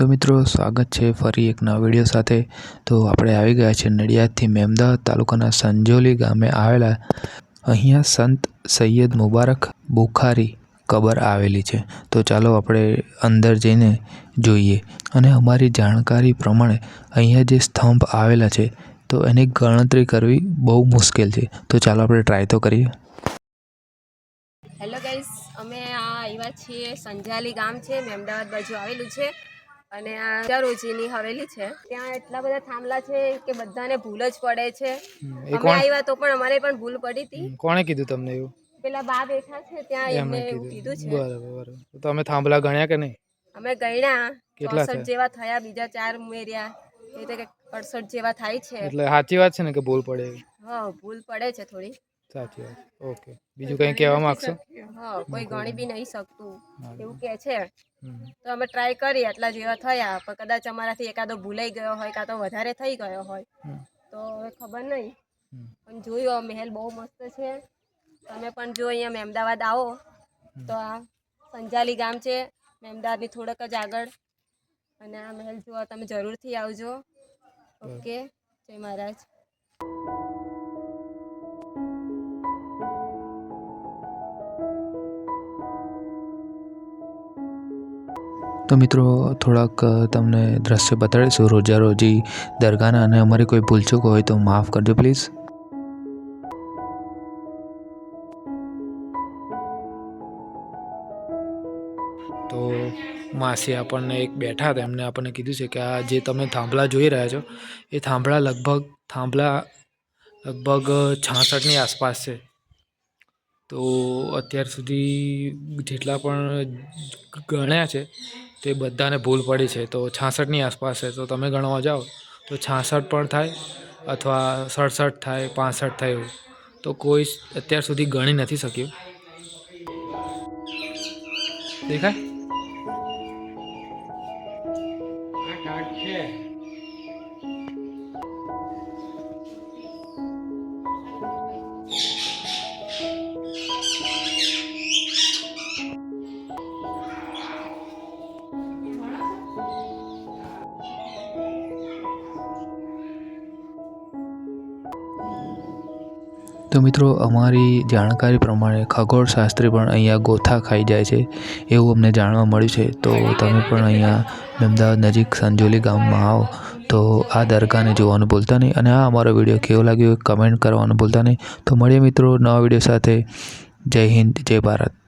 તો મિત્રો, સ્વાગત છે ફરી એક નવા વીડિયો સાથે. તો આપણે આવી ગયા છે નડિયાદથી મેમદાવાદ તાલુકાના સંજોલી ગામે આવેલા અહીંયા સંત સૈયદ મુબારક બુખારી કબર આવેલી છે. તો ચાલો આપણે અંદર જઈને જોઈએ. અને અમારી જાણકારી પ્રમાણે અહીંયા જે સ્તંભ આવેલા છે, તો એની ગણતરી કરવી બહુ મુશ્કેલ છે. તો ચાલો આપણે ટ્રાય તો કરીએ. હેલો ગાઈસ અમે આ આવ્યા છીએ, સંજાલી ગામ છે, મેમદાવાદ બાજુ આવેલું છે. અને આ રોજીની હવેલી છે. ત્યાં એટલા બધા થાંભલા છે કે બધાને ભૂલ જ પડે છે. અમે આવ્યા તો પણ અમારે પણ ભૂલ પડી હતી. કોણે કીધું તમને એવું? પેલા બા બેઠા છે ત્યાં એમને એવું કીધું. છે. બરાબર બરાબર. તો અમે થાંભલા ગણ્યા કે નહીં? અમે ગણ્યા. કેટલા ચોસઠ જેવા થયા બીજા ચાર ઉમેર્યા. એ રીતે કે અડસઠ જેવા થાય છે. એટલે સાચી વાત છે ને કે ભૂલ પડે હા ભૂલ પડે છે થોડી. સાચી વાત. ઓકે. બીજું કંઈ કહેવા માંગશો? હા કોઈ ગણી બી નહીં શકતું. એવું કે છે. તો અમે ટ્રાય કરી આટલા જેવા થયા પણ કદાચ અમારાથી એકાદો ભૂલાઈ ગયો હોય કાં તો વધારે થઈ ગયો હોય. તો હવે ખબર નહીં. પણ જોયું મહેલ બહુ મસ્ત છે. તમે પણ જો અહીંયા મહેમદાવાદ આવો તો આ સંજાલી ગામ છે. મહેમદાવાદની થોડોક જ આગળ. અને આ મહેલ જોવા તમે જરૂરથી આવજો. ઓકે. જય મહારાજ. તો મિત્રો, થોડાક તમને દ્રશ્ય બતાડીશું. રોજા રોજી દરગાહના અને અમારી કોઈ ભૂલચૂક હોય તો માફ કરજો પ્લીઝ. તો માસી આપણને એક બેઠા હતા. એમને આપણને કીધું છે કે આ જે તમે થાંભલા જોઈ રહ્યા છો, એ થાંભલા લગભગ થાંભલા લગભગ છાસઠની આસપાસ છે. તો અત્યાર સુધી જેટલા પણ ગણ્યા છે તે બધાને ભૂલ પડી છે. તો છાસઠની આસપાસ છે. તો તમે ગણવા જાઓ તો છાસઠ પણ થાય અથવા સડસઠ થાય, પાસઠ થાય એવું. તો કોઈ અત્યાર સુધી ગણી નથી શક્યું. દેખાય? તો મિત્રો, અમારી જાણકારી પ્રમાણે ખગોળશાસ્ત્રી પણ અહીંયા ગોથા ખાઈ જાય છે, એવું અમને જાણવા મળ્યું છે. તો તમે પણ અહીંયા અમદાવાદ નજીક સંજોલી ગામમાં આવો, તો આ દરગાહને જોવાનું ભૂલતા નહીં અને આ અમારો વીડિયો કેવો લાગ્યો કમેન્ટ કરવાનું ભૂલતા નહીં. તો મળીએ મિત્રો નવા વીડિયો સાથે. જય હિન્દ, જય ભારત.